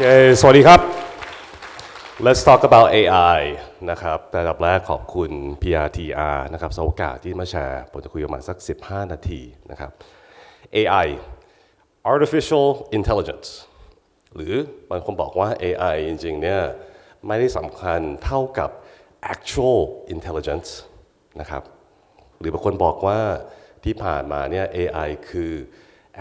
คสวัสดีครับ Let's talk about AI นะครับแต่ดับแรกขอบคุณ PRTR นะครับสำหรับโอกาสที่มาแชร์ผมจะคุยประมาณสัก 15 นาทีนะครับ AI artificial intelligence หรือบางคนบอกว่า AI จริงๆเนี่ยไม่ได้สำคัญเท่ากับ actual intelligence นะครับ หรือบางคนบอกว่าที่ผ่านมาเนี่ย AI คือ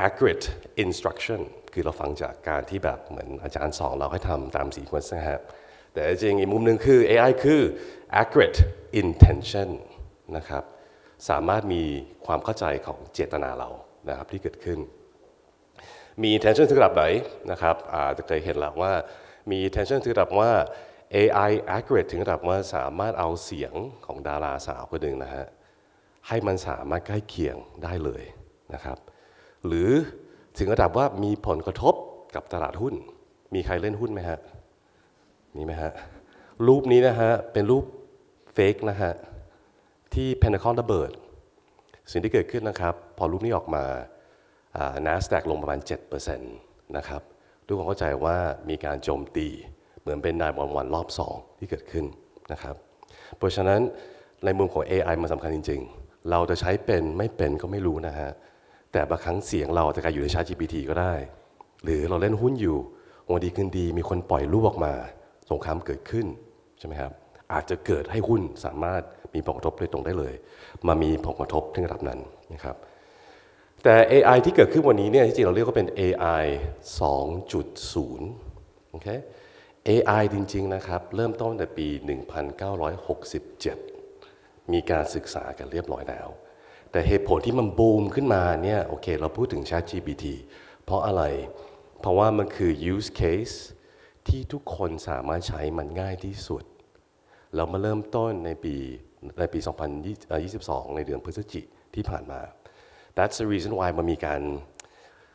accurate instruction คือเราฟังจากการที่แบบเหมือนอาจารย์สอนเราให้ทำตามสีควรนะครับแต่จริงอีกมุมหนึ่งคือ AI คือ accurate intention นะครับสามารถมีความเข้าใจของเจตนาเรานะครับที่เกิดขึ้น มี intention ถึงระดับไหนนะครับอาจจะเคยเห็นแล้วว่ามี intention ถึงระดับว่า AI accurate ถึงระดับว่าสามารถเอาเสียงของดาราสาวคนหนึ่งนะฮะให้มันสามารถใกล้เคียงได้เลยนะครับ หรือ ถึงระดับว่ามีผลกระทบกับตลาดหุ้น มีใครเล่นหุ้นไหมฮะมีไหมฮะ รูปนี้นะฮะ เป็นรูปเฟกนะฮะ ที่เพนคอนระเบิด สิ่งที่เกิดขึ้นนะครับ พอรูปนี้ออกมา NASDAQ ลงประมาณ 7%นะครับทุกคนเข้าใจว่ามีการโจมตีเหมือนเป็นนายวันวันรอบ 2 ที่เกิดขึ้นนะครับ เพราะฉะนั้นในมุมของ AI มันสำคัญจริง ๆ เราจะใช้เป็นไม่เป็นก็ไม่รู้นะฮะ แต่บางครั้งเสียงเราจะกลายอยู่ใน ChatGPT ก็ได้ หรือเราเล่นหุ้นอยู่วันดีคืนดีมีคนปล่อยรูปออกมา สงครามเกิดขึ้นใช่ไหมครับอาจจะเกิดให้หุ้นสามารถมีผลกระทบโดยตรงได้เลย มามีผลกระทบถึงระดับนั้นนะครับแต่ AI ที่เกิดขึ้นวันนี้เนี่ยที่จริงเราเรียกว่าเป็น AI 2.0โอเค AI จริง ๆ นะครับ เริ่มต้นแต่ปี 1967 มีการศึกษากันเรียบร้อยแล้ว แต่เหตุผลที่มันบูมขึ้นมาเนี่ยโอเค เราพูดถึง ChatGPT เพราะอะไร เพราะว่ามันคือ use case ที่ทุกคนสามารถใช้มันง่ายที่สุด เรามาเริ่มต้นในปีในปี 2022 ในเดือนพฤศจิกที่ผ่านมา That's the reason why มันมีการ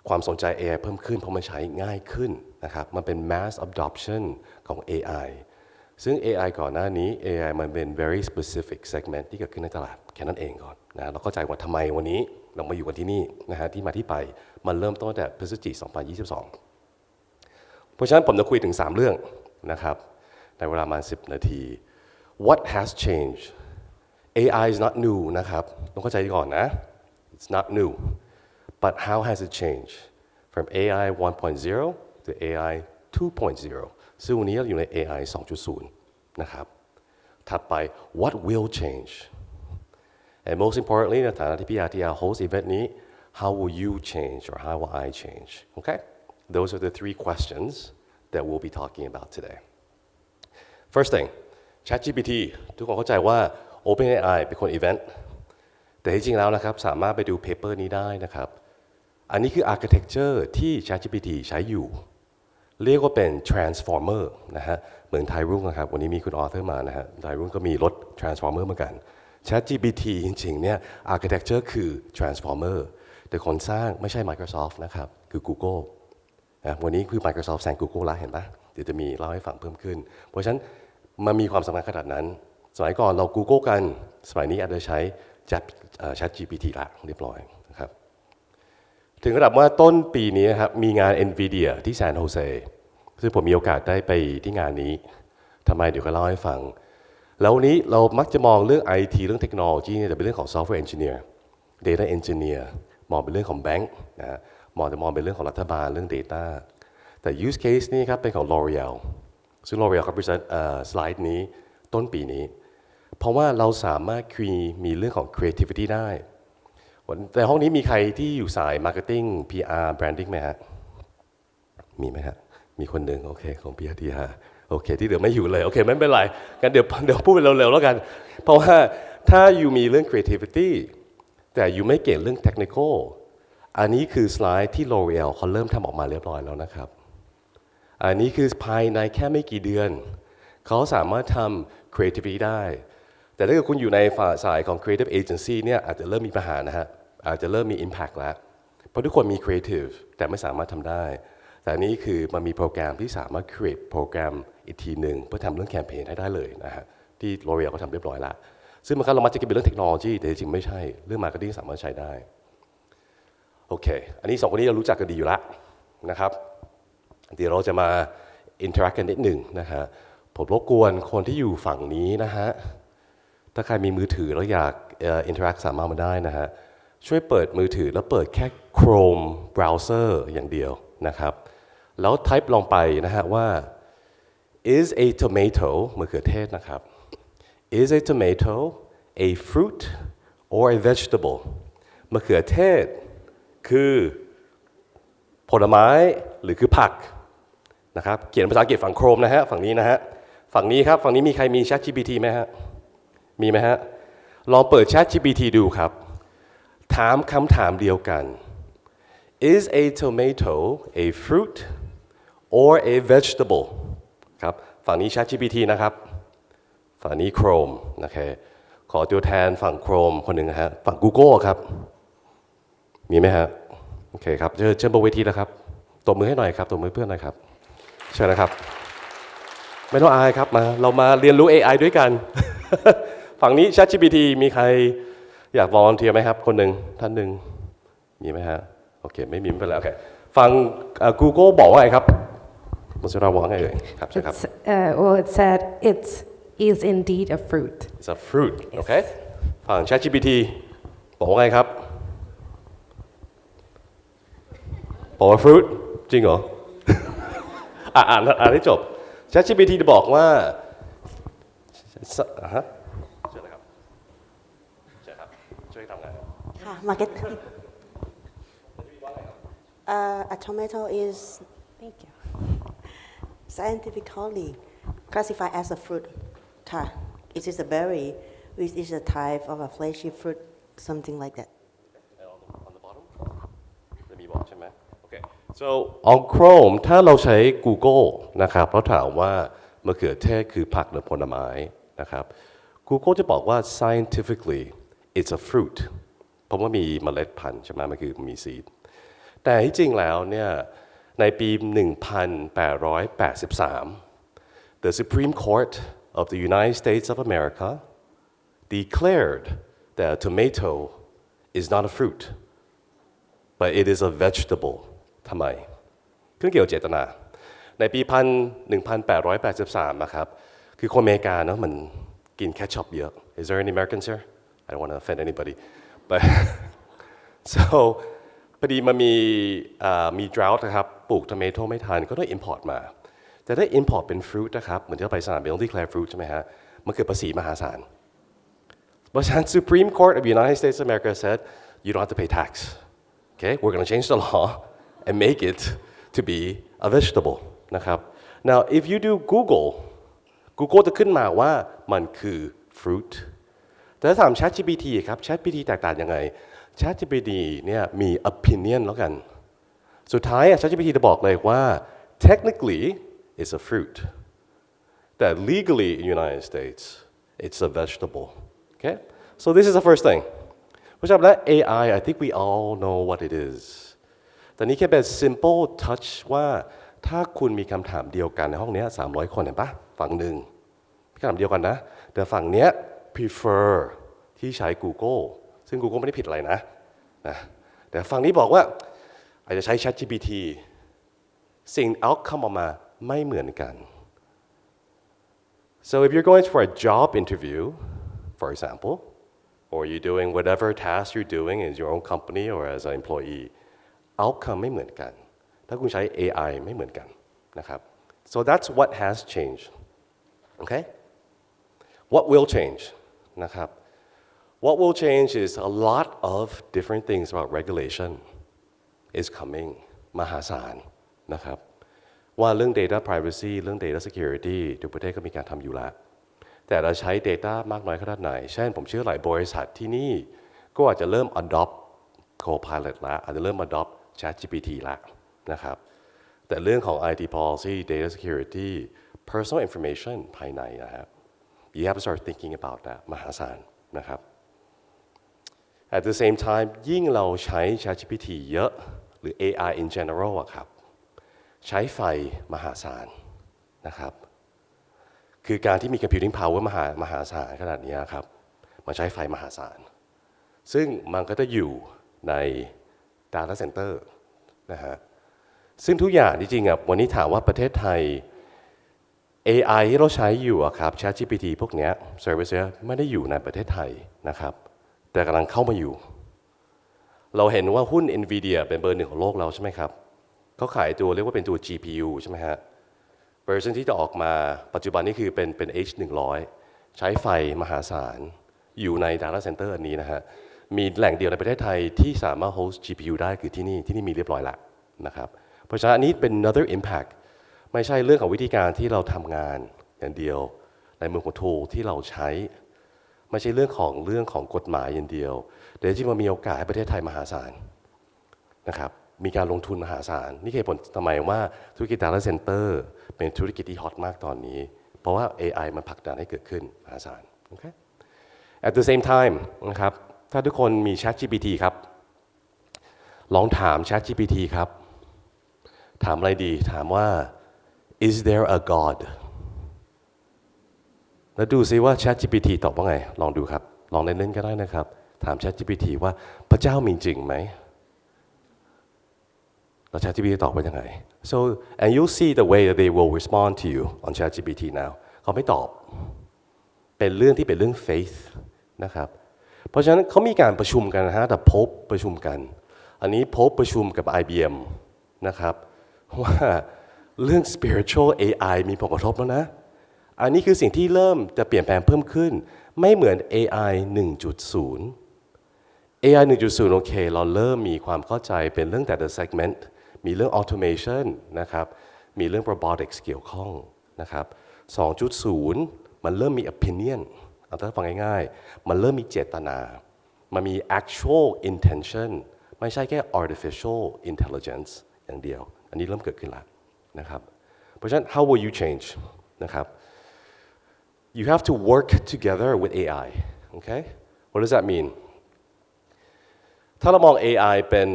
ความสนใจ AI เพิ่มขึ้น เพราะมันใช้ง่ายขึ้นนะครับ มันเป็น mass adoption ของ AI ซึ่ง AI ก่อนหน้านี้ AI มันเป็น very specific segment ที่เกิดขึ้นในตลาด แค่นั้นเองก่อน นะเราเข้าใจว่าทำไมวันนี้เรามาอยู่กันที่นี่นะฮะที่มาที่ไปมันเริ่มต้นแต่พฤศจิกายน2022 เพราะฉะนั้นผมจะคุยถึง 3 เรื่องนะครับในเวลาประมาณ10 นาที What has changed AI is not new นะครับต้องเข้าใจก่อนนะ It's not new but how has it changed from AI 1.0 to AI 2.0 ซึ่งวันนี้เราอยู่ใน AI 2.0 นะครับ ถัดไป What will change and most importantly ในฐานะที่พี่อาร์ทีอา host event นี้ how will you change or how will I change okay those are the three questions that we'll be talking about today first thing ChatGPT ทุกคนเข้าใจว่า OpenAI เป็นคน event แต่ที่จริงแล้วนะครับ สามารถไปดู paper นี้ได้นะครับ อันนี้คือ architecture ที่ ChatGPT ใช้อยู่ เรียกว่าเป็น transformer นะฮะ เหมือนไทยรุ่งนะครับ วันนี้มีคุณออเ r อร์มานะฮะไทยรุ่งก็มีรถ transformer เหมือนกัน ChatGPT จริงๆเนี่ย architecture คือ transformer แต่คนสร้างไม่ใช่ Microsoft นะครับ คือ Google นะวันนี้คือ Microsoft แซง Google แล้วเห็นปะเดี๋ยวจะมีเล่าให้ฟังเพิ่มขึ้น เพราะฉะนั้นมันมีความสำคัญขนาดนั้น สมัยก่อนเรา Google กัน สมัยนี้อาจจะใช้ Chat GPT ละเรียบร้อยนะครับถึงระดับว่าต้นปีนี้ครับมีงาน NVIDIA ที่ซานโฮเซซึ่งผมมีโอกาสได้ไปที่งานนี้ทำไมเดี๋ยวก็เล่าให้ฟัง แล้ววันนี้เรามักจะมองเรื่อง IT เรื่องเทคโนโลยีเนี่ยแต่เป็นเรื่องของ Software Engineer Data Engineer มองเป็นเรื่องของแบงค์นะมองจะมองเป็นเรื่องของรัฐบาลเรื่อง Data แต่ use case นี่ครับเป็นของ L'Oreal ซึ่ง L'Oreal เขา present สไลด์นี้ต้นปีนี้ เพราะว่าเราสามารถคุยมีเรื่องของ creativity ได้แต่ห้องนี้มีใครที่อยู่สาย marketing PR branding ไหมฮะมีไหมฮะ มีคนหนึ่งโอเค ของ PR PR โอเค ที่เหลือไม่อยู่เลย โอเค ไม่เป็นไรงั้นเดี๋ยวเดี๋ยวพูดไปเร็วๆแล้วกัน เพราะว่าถ้าอยู่มีเรื่อง creativity แต่อยู่ไม่เก่งเรื่อง technical อันนี้คือสไลด์ที่ L'Oreal เขาเริ่มทำออกมาเรียบร้อยแล้วนะครับ อันนี้คือภายในแค่ไม่กี่เดือน เขาสามารถทำ creativity ได้ แต่ถ้าเกิดคุณอยู่ในฝ่ายสายของ creative agency เนี่ยอาจจะเริ่มมีปัญหานะฮะอาจจะเริ่มมี impact แล้ว เพราะทุกคนมี creative แต่ไม่สามารถทำได้ แต่นี้คือมันมีโปรแกรมที่สามารถ create โปรแกรมอีกทีหนึ่งเพื่อทำเรื่องแคมเปญให้ได้เลยนะฮะที่ L'Oreal เขาทำเรียบร้อยแล้วซึ่งบางครั้งเรามักจะคิดเป็นเรื่องเทคโนโลยีแต่จริงๆไม่ใช่เรื่อง marketing สามารถใช้ได้โอเค อันนี้สองคนนี้เรารู้จักกันดีอยู่แล้วนะครับ เดี๋ยวเราจะมาอินเทอร์แอคกันนิดหนึ่งนะฮะผมรบกวนคนที่อยู่ฝั่งนี้นะฮะถ้าใครมีมือถือแล้วอยากอินเทอร์แอคสามารถมาได้นะฮะช่วยเปิดมือถือแล้วเปิดแค่ Chrome browser อย่างเดียวนะครับ แล้ว type ลงไปนะฮะว่า is a tomato มะเขือเทศนะครับ is a tomato a fruit or a vegetable มะเขือเทศ คือผลไม้หรือคือผักนะครับเขียนภาษาอังกฤษฝั่งโครมนะฮะฝั่งนี้นะฮะฝั่งนี้ครับ ฝั่งนี้มีใครมี Chat GPT ไหมฮะ มีไหมฮะ ลองเปิด Chat GPT ดูครับ ถามคำถามเดียวกัน is a tomato a fruit or a vegetable ครับฝั่งนี้ Chat GPT นะครับ ฝั่งนี้ Chrome นะคขอตัวแทนฝั่ง Chrome คนหนึ่งฮะฝั่ง Google ครับ มีไหมฮะโอเคครับเชิญเชิญบนเวทีแล้วครับตบมือให้หน่อยครับตบมือเพื่อนหน่อยครับเชิญนะครับ ไม่ต้องอายครับมา เรามาเรียนรู้ AI ด้วยกัน ฝั่งนี้ ChatGPT มีใครอยากวอลเทียไหมครับ คนหนึ่งท่านหนึ่งมีไหมฮะโอเค ไม่มีไม่เป็นไรโอเคฟังเอ่อ Google บอกว่าไงครับ มุสราบอกว่าไงเอ่ยครับใช่ครับ It's, uh, well, it said it is indeed a fruit. It's a fruit โอเคฝั่ง ChatGPT บอกว่าไงครับบอกว่า fruit จริงเหรอ อะอ่านอ่านให้จบ ChatGPT จะบอกว่าสอะฮะเชิญเลยครับเชิญครับช่วยทำงานครับค่ะ market uh, a tomato is Thank you. Scientifically classified as a fruit ค่ะ it is a berry which is a type of a fleshy fruit something like that on the, bottom จะมีบอกใช่ไหมโอเค so on Chrome ถ้าเราใช้ Google นะครับเราถามว่ามะเขือเทศคือผักหรือผลไม้นะครับ Google จะบอกว่า scientifically it's a fruit เพราะว่ามีเมล็ดพันธุ์ใช่ไหมมันคือมีซีดแต่ที่จริงแล้วเนี่ย ในปี 1883 the Supreme Court of the United States of America declared that a tomato is not a fruit but it is a vegetable ทำไมขึ้นเกี่ยวเจตนา ในปีพัน1883 นะครับ คือคนอเมริกาเนาะมันกินแคชช็อปเยอะ Is there any Americans here I don't want to offend anybody but so พอดีมันมีอ่ามี drought นะครับ ปลูกท o เมโตไม่ทันก็ต้อง import มา แต่ได้ import เป็น fruit นะครับ เหมือนที่เราไปสนามบินต้อง declare fruit ใช่ไหมฮะ มันคือภาษีมหาศาลเพราะฉะนั้น Supreme Court of the United States of America said you don't have to pay tax okay we're going to change the law and make it to be a vegetable นะครับ now if you do Google Google จะขึ้นมาว่ามันคือ fruit แต่ถ้าถาม ChatGPT ครับ ChatGPT แตกต่างยังไง ChatGPT เนี่ยมี opinion แล้วกัน สุดท้ายอะ ChatGPT จะบอกเลยว่า technically it's a fruit that legally in the United States it's a vegetable okay so this is the first thing เพราะฉะนั้นแล้ว AI I think we all know what it is แต่นี่แค่เป็น simple touch ว่าถ้าคุณมีคำถามเดียวกันในห้องนี้300 คนเห็นปะฝั่งหนึ่งคำถามเดียวกันนะ แต่ฝั่งเนี้ย prefer ที่ใช้ Google ซึ่ง Google ไม่ได้ผิดอะไรนะนะ แต่ฝั่งนี้บอกว่า อาจจะใช้ ChatGPT สิ่ง outcome ออกมาไม่เหมือนกัน so if you're going for a job interview for example or you're doing whatever task you're doing in your own company or as an employee outcome ไม่เหมือนกัน ถ้าคุณใช้ AI ไม่เหมือนกันนะครับ so that's what has changed okay what will change นะครับ what will change is a lot of different things about regulation Is coming มหาศาลนะครับ ว่าเรื่อง data privacy เรื่อง data security ทุกประเทศก็มีการทำอยู่แล้ว แต่เราใช้ data มากน้อยขนาดไหน เช่น ผมเชื่อหลายบริษัทที่นี่ ก็อาจจะเริ่ม adopt Copilot แล้วอาจจะเริ่ม adopt ChatGPT แล้วนะครับ แต่เรื่องของ IT policy data security personal information ภายในนะครับ you have to start thinking about that มหาศาลนะครับ at the same time ยิ่งเราใช้ ChatGPT เยอะหรือ AI in general อะครับ ใช้ไฟมหาศาลนะครับ คือการที่มี computing power มหามหาศาลขนาดนี้ครับ มันใช้ไฟมหาศาล ซึ่งมันก็จะอยู่ใน data center นะฮะ ซึ่งทุกอย่างจริงๆอะวันนี้ถามว่าประเทศไทย AI ที่เราใช้อยู่อะครับ ChatGPT พวกเนี้ย service เนี้ยไม่ได้อยู่ในประเทศไทยนะครับ แต่กำลังเข้ามาอยู่ เราเห็นว่าหุ้น NVIDIA เป็นเบอร์หนึ่งของโลกแล้วใช่ไหมครับเขาขายตัวเรียกว่าเป็นตัว GPU ใช่ไหมฮะเวอร์ชันที่จะออกมาปัจจุบันนี้คือเป็นเป็น H100 ใช้ไฟมหาศาล อยู่ใน Data Center อันนี้นะฮะ มีแหล่งเดียวในประเทศไทยที่สามารถ host GPU ได้คือที่นี่ที่นี่มีเรียบร้อยแล้วนะครับเพราะฉะนั้นอันนี้เป็น another impact ไม่ใช่เรื่องของวิธีการที่เราทำงานอย่างเดียว ในมือของ tool ที่เราใช้ ไม่ใช่เรื่องของเรื่องของกฎหมายอย่างเดียว เดี๋ยวที่มันมีโอกาสให้ประเทศไทยมหาศาลนะครับมีการลงทุนมหาศาล นี่เหตุผลทำไมว่าธุรกิจ data center เป็นธุรกิจที่ฮอตมากตอนนี้ เพราะว่า AI มันผลักดันให้เกิดขึ้นมหาศาลโอเค at the same time นะครับถ้าทุกคนมี Chat GPT ครับ ลองถาม Chat GPT ครับ ถามอะไรดี ถามว่า is there a God แล้วดูซิว่า Chat GPT ตอบว่าไง ลองดูครับ ลองเล่นๆก็ได้นะครับ ถาม Chat GPT ว่าพระเจ้ามีจริงไหมแล้ว Chat GPT ตอบว่ายังไง so and you see the way that they will respond to you on Chat GPT now เขาไม่ตอบ เป็นเรื่องที่เป็นเรื่อง faith นะครับ เพราะฉะนั้นเขามีการประชุมกันนะฮะแต่พบประชุมกัน อันนี้พบประชุมกับ IBM นะครับว่าเรื่อง spiritual AI มีผลกระทบแล้วนะ อันนี้คือสิ่งที่เริ่มจะเปลี่ยนแปลงเพิ่มขึ้น ไม่เหมือน AI 1.0 AI 1.0 โอเค เราเริ่มมีความเข้าใจเป็นเรื่องแต่ the segment มีเรื่อง automation นะครับ มีเรื่อง robotics เกี่ยวข้องนะครับ 2.0 มันเริ่มมี opinion เอาถ้าฟังง่ายๆ มันเริ่มมีเจตนา มันมี actual intention ไม่ใช่แค่ artificial intelligence อย่างเดียว อันนี้เริ่มเกิดขึ้นแล้วนะครับ เพราะฉะนั้น how will you change นะครับ you have to work together with AI okay what does that mean ถ้าเรามอง AI เป็น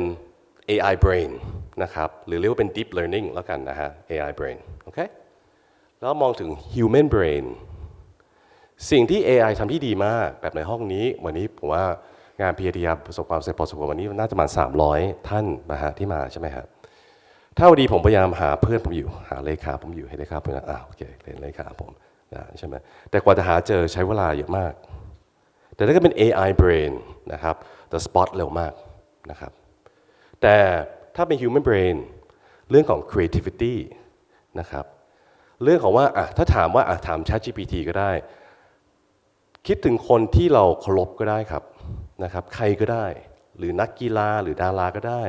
AI brain นะครับ หรือเรียกว่าเป็น deep learning แล้วกันนะฮะ AI brain โอเค แล้วมองถึง human brain สิ่งที่ AI ทำที่ดีมาก แบบในห้องนี้ วันนี้ผมว่างาน PhD ประสบความสำเร็จพอสมควรวันนี้น่าจะประมาณ300 ท่านนะฮะที่มาใช่ไหมครับถ้าวันดีผมพยายามหาเพื่อนผมอยู่ หาเลขาผมอยู่ให้ได้ครับเพื่อนอ่าโอเคเรียนเลขาผม นะใช่ไหมแต่กว่าจะหาเจอใช้เวลาเยอะมาก แต่ถ้าเกิดเป็น AI brain นะครับ the spot เร็วมากนะครับ แต่ถ้าเป็น human brain เรื่องของ creativity นะครับเรื่องของว่าอะถ้าถามว่าอะถาม ChatGPT ก็ได้ คิดถึงคนที่เราเคารพก็ได้ครับนะครับใครก็ได้ หรือนักกีฬาหรือดาราก็ได้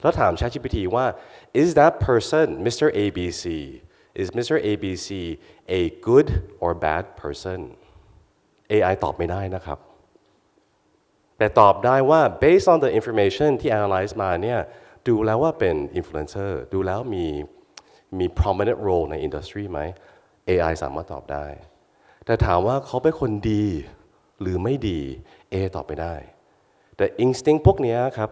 แล้วถาม ChatGPT ว่า is that person Mr. ABC is Mr. ABC a good or bad person AI ตอบไม่ได้นะครับ แต่ตอบได้ว่า based on the information ที่ analyze มาเนี่ยดูแล้วว่าเป็น influencer ดูแล้วมีมี prominent role ใน industry ไหม AI สามารถตอบได้ แต่ถามว่าเขาเป็นคนดีหรือไม่ดี A ตอบไม่ได้ แต่ instinct พวกนี้ครับ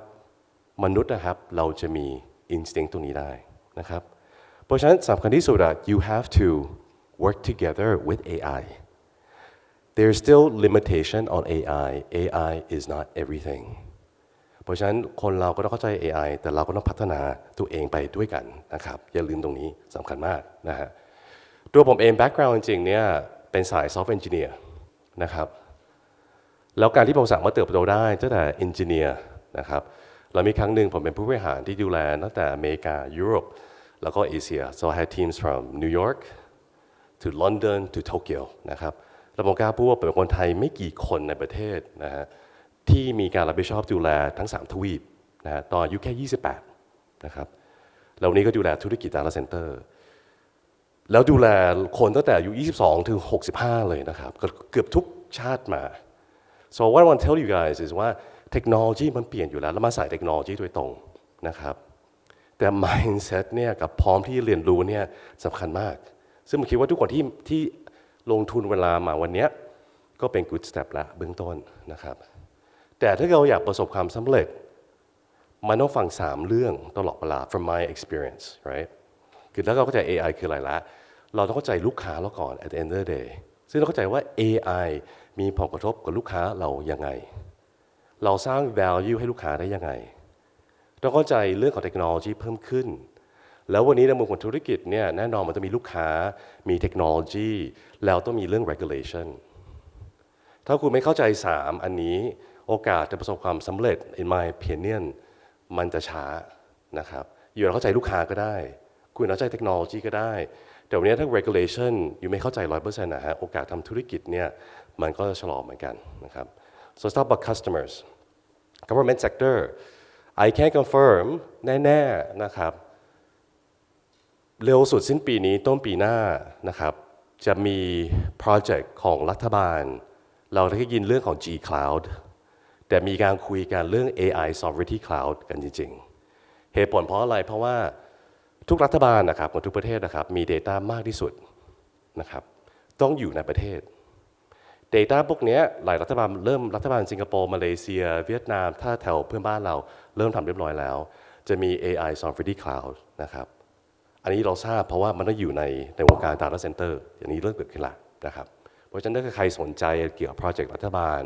มนุษย์นะครับเราจะมี instinct ตรงนี้ได้นะครับ เพราะฉะนั้นสำคัญที่สุดอะ you have to work together with AI there's still limitation on AI AI is not everything เพราะฉะนั้นคนเราก็ต้องเข้าใจ AI แต่เราก็ต้องพัฒนาตัวเองไปด้วยกันนะครับอย่าลืมตรงนี้สำคัญมากนะฮะตัวผมเอง background จริงๆเนี่ยเป็นสาย software engineer นะครับแล้วการที่ผมสามารถเติบโตได้ตั้งแต่ engineer นะครับแล้วมีครั้งหนึ่งผมเป็นผู้บริหารที่ดูแลตั้งแต่อเมริกายุโรป แล้วก็เอเชีย so I had teams from New York to London to Tokyo นะครับแล้วผมกล้าพูดว่าเป็นคนไทยไม่กี่คนในประเทศนะฮะที่มีการรับผิดชอบดูแลทั้ง 3 ทวีปนะฮะตอนอายุแค่ 28 นะครับแล้วนี้ก็ดูแลธุรกิจ data center แล้วดูแลคนตั้งแต่อายุ 22 ถึง 65 เลยนะครับ เกือบทุกชาติมา so what I want to tell you guys is ว่าเทคโนโลยีมันเปลี่ยนอยู่แล้ว แล้วมาใส่เทคโนโลยีโดยตรงนะครับ แต่ mindset เนี่ยกับพร้อมที่เรียนรู้เนี่ยสำคัญมาก ซึ่งผมคิดว่าทุกคนที่ที่ลงทุนเวลามาวันนี้ก็เป็น good step ละเบื้องต้นนะครับ แต่ถ้าเราอยากประสบความสำเร็จ มันต้องฟัง 3 เรื่องตลอดเวลา from my experience right คือแล้วเราเข้าใจ AI คืออะไรละ เราต้องเข้าใจลูกค้าเราก่อน at the end of the day ซึ่งเราเข้าใจว่า AI มีผลกระทบกับลูกค้าเรายังไง เราสร้าง value ให้ลูกค้าได้ยังไง ต้องเข้าใจเรื่องของเทคโนโลยีเพิ่มขึ้น แล้ววันนี้ในมุมของธุรกิจเนี่ยแน่นอนมันจะมีลูกค้ามีเทคโนโลยี แล้วต้องมีเรื่อง regulation ถ้าคุณไม่เข้าใจ 3 อันนี้โอกาสจะประสบความสำเร็จ in my opinion มันจะช้านะครับอยู่เราเข้าใจลูกค้าก็ได้ คุณเข้าใจเทคโนโลยีก็ได้ แต่วันนี้ถ้า regulation อยู่ไม่เข้าใจ 100%นะฮะโอกาสทำธุรกิจเนี่ยมันก็จะชะลอเหมือนกันนะครับ so let's talk about customers government sector I can confirm แน่ๆนะครับ เร็วสุดสิ้นปีนี้ต้นปีหน้านะครับ จะมีโปรเจกต์ของรัฐบาล เราได้ยินเรื่องของ G Cloud แต่มีการคุยกันเรื่อง AI Sovereignty Cloud กันจริง ๆ เหตุผลเพราะอะไรเพราะว่าทุกรัฐบาลนะครับของทุกประเทศนะครับมี Data มากที่สุดนะครับ ต้องอยู่ในประเทศ Data พวกนี้หลายรัฐบาลเริ่มรัฐบาลสิงคโปร์มาเลเซีย เวียดนาม ถ้าแถวเพื่อนบ้านเรา เริ่มทำเรียบร้อยแล้ว จะมี AI Sovereignty Cloud นะครับอันนี้เราทราบเพราะว่ามันต้องอยู่ในในวงการ Data Center อย่างนี้เริ่มเกิดขึ้นล้วนะครับเพราะฉะนั้นถ้าใครสนใจเกี่ยวกับโปรเจกต์รัฐบาล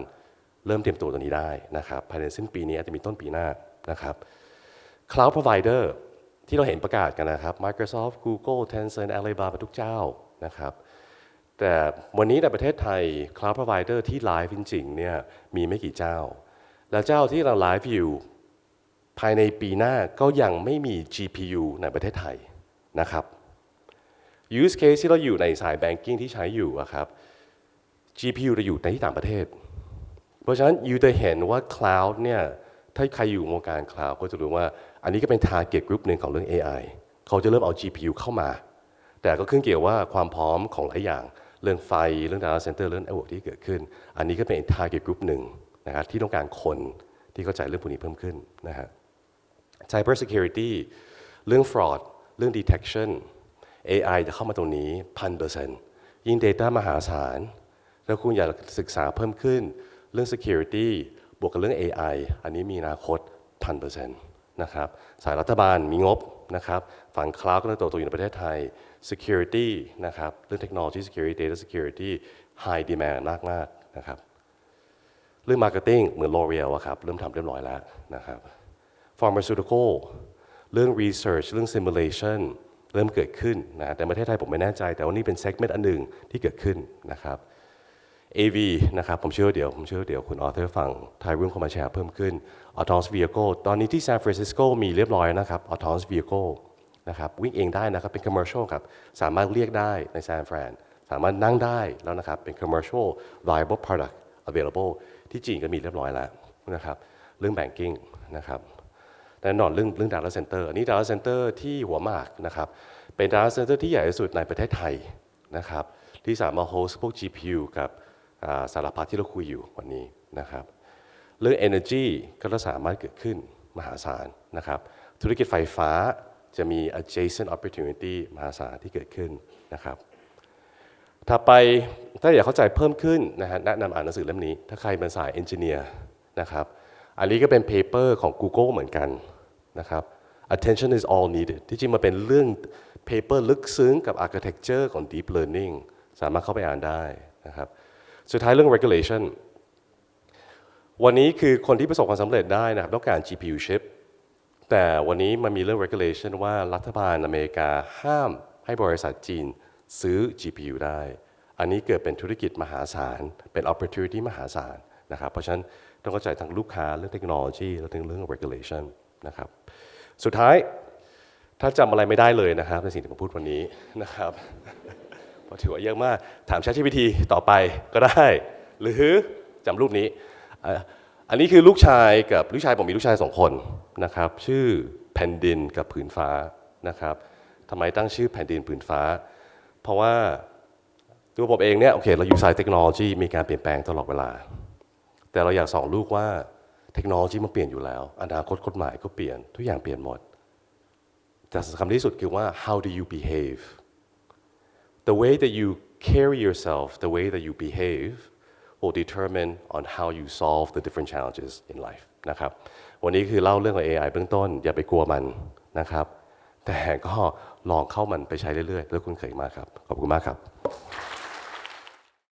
เริ่มเตรียมตัวตัวนี้ได้นะครับภายในสิ้นปีนี้อาจจะมีต้นปีหน้านะครับ Cloud Provider ที่เราเห็นประกาศกันนะครับ Microsoft Google Tencent Alibaba ทุกเจ้านะครับ แต่วันนี้ในประเทศไทย Cloud Provider ที่ไลฟ์จริงๆเนี่ยมีไม่กี่เจ้า และเจ้าที่เราไลฟ์อยู่ภายในปีหน้าก็ยังไม่มี GPU ในประเทศไทยนะครับ use case ที่เราอยู่ในสาย banking ที่ใช้อยู่ครับ GPU จะอยู่ในที่ต่างประเทศ เพราะฉะนั้นยูจะเห็นว่า cloud เนี่ยถ้าใครอยู่วงการ cloud ก็จะรู้ว่า อันนี้ก็เป็น target group หนึ่งของเรื่อง AI เขาจะเริ่มเอา GPU เข้ามา แต่ก็ขึ้นเกี่ยวว่าความพร้อมของหลายอย่าง เรื่องไฟเรื่อง data center เรื่อง network ที่เกิดขึ้น อันนี้ก็เป็น target group หนึ่งนะครับที่ต้องการคนที่เข้าใจเรื่องพวกนี้เพิ่มขึ้นนะฮะ cyber security เรื่อง fraud เรื่อง detection AI จะเข้ามาตรงนี้พันเปอร์เซ็นต์ยิ่ง data มหาศาลแล้วคุณอยากศึกษาเพิ่มขึ้น เรื่อง security บวกกับเรื่อง AI อันนี้มีอนาคตพันเปอร์เซ็นต์นะครับสายรัฐบาลมีงบนะครับ ฝั่งคลาวด์ก็เริ่มโตตัวอยู่ในประเทศไทย security นะครับเรื่อง technology security data security high demand มากมากนะครับเรื่อง marketing เหมือน L'Oreal อะครับเริ่มทำเรียบร้อยแล้วนะครับ pharmaceutical เรื่อง research เรื่อง simulation เริ่มเกิดขึ้นนะแต่ประเทศไทยผมไม่แน่ใจ แต่ว่านี่เป็น segment อันหนึ่งที่เกิดขึ้นนะครับ AV นะครับผมเชื่อเดี๋ยว ผมเชื่อเดี๋ยวคุณออเทอร์ฟังไทยรุ่นเข้ามาแชร์เพิ่มขึ้น autonomous vehicle ตอนนี้ที่ซานฟรานซิสโกมีเรียบร้อยนะครับ autonomous vehicle นะครับวิ่งเองได้นะครับเป็น commercial ครับสามารถเรียกได้ในซานฟรานสามารถนั่งได้แล้วนะครับเป็น commercial viable product available ที่จีนก็มีเรียบร้อยแล้วนะครับเรื่อง banking นะครับแน่นอนเรื่องเรื่อง data center อันนี้ data center ที่หัวหมากนะครับเป็น data center ที่ใหญ่ที่สุดในประเทศไทยนะครับที่สามารถ host พวก GPU กับสารพัดที่เราคุยอยู่วันนี้นะครับเรื่อง energy ก็จะสามารถเกิดขึ้นมหาศาลนะครับธุรกิจไฟฟ้า จะมี adjacent opportunity มหาศาลที่เกิดขึ้นนะครับถ้าไปถ้าอยากเข้าใจเพิ่มขึ้นนะฮะแนะนำอ่านหนังสือเล่มนี้ ถ้าใครเป็นสายเอนจิเนียร์นะครับอันนี้ก็เป็นเปเปอร์ของ Google เหมือนกันนะครับ attention is all needed ที่จริงมันเป็นเรื่องเปเปอร์ลึกซึ้งกับ architecture ของ deep learning สามารถเข้าไปอ่านได้นะครับสุดท้ายเรื่อง regulation วันนี้คือคนที่ประสบความสำเร็จได้นะครับต้องการ GPU chip แต่วันนี้มันมีเรื่อง regulation ว่ารัฐบาลอเมริกาห้ามให้บริษัทจีนซื้อ GPU ได้ อันนี้เกิดเป็นธุรกิจมหาศาล เป็น opportunity มหาศาลนะครับ เพราะฉะนั้นต้องเข้าใจทั้งลูกค้าเรื่องเทคโนโลยีและเรื่อง regulation นะครับ สุดท้ายถ้าจำอะไรไม่ได้เลยนะครับในสิ่งที่ผมพูดวันนี้นะครับเพราะถือว่าเยอะมากถาม ChatGPT ต่อไปก็ได้ หรือจำรูปนี้ อันนี้คือลูกชายกับลูกชายผมมีลูกชายสองคนนะครับชื่อแผ่นดินกับผืนฟ้านะครับทำไมตั้งชื่อแผ่นดินผืนฟ้า เพราะว่าตัวผมเองเนี่ยโอเคเราอยู่สายเทคโนโลยีมีการเปลี่ยนแปลงตลอดเวลา แต่เราอยากสอนลูกว่าเทคโนโลยีมันเปลี่ยนอยู่แล้ว อนาคตกฎหมายก็เปลี่ยนทุกอย่างเปลี่ยนหมด แต่สำคัญที่สุดคือว่า how do you behave the way that you carry yourself, the way that you behave, will determine on how you solve the different challenges in life นะครับ วันนี้คือเล่าเรื่องของ AI เบื้องต้น อย่าไปกลัวมันนะครับ แต่ก็ลองเข้ามันไปใช้เรื่อยๆ แล้วคุณเคยมากครับ ขอบคุณมากครับ